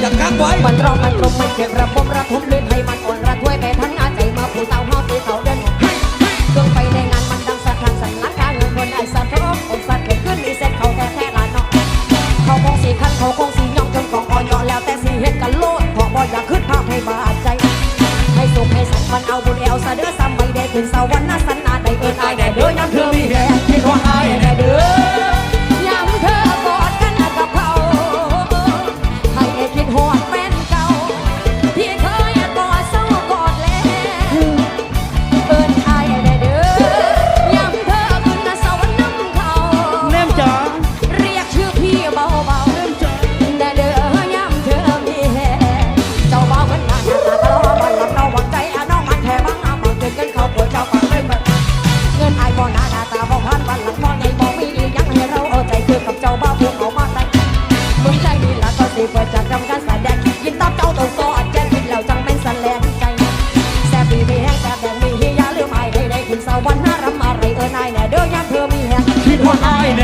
อย่ากักไว้มันร้องมันกลมมันเจ็บระบมระทมลื่นให้มันอ่อนระทวยไปทั้งหน้าใจมาผู้สาวเฮาตีเขาเดินเครื่องไปในงานมันดังสะท้านสันหลังกลางเงินคนไอ้สัตว์ท้องอกสัตว์เกิดขึ้นมีเส้นเขาแท้แท้ลานเนาะเขาคงสีคันเขาคงสีย่องจนกองอ่อนย่อแล้วแต่สีเฮ็ดกันโลดเพราะบ่อยากขึ้นภาพให้บาดใจ ให้สุขให้สันมันเอาบุญเอาซะเด้อซ้ำไม่ได้ขึ้นสวรรค์นะสัน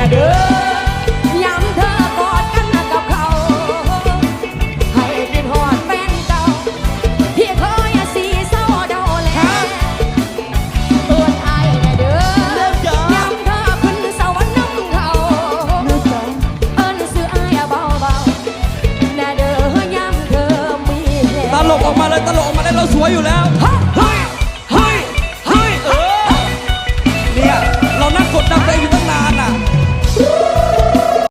น่เด้อยามเธอกอดกันกับเขา ให้คิดฮอดแฟนเก่าที่เคยสีเศร้าเดาแลเอิ้นอายแน่เด้อยามเธอขึ้นสวรรค์น้ำเขาแนมจ๋าเอิ้นซื้ออายเบาๆแน่เด้อยามเธอมีแรงตลกออกมาเลยตลกออกมาเลยเราสวยอยู่แล้วฮะฮะ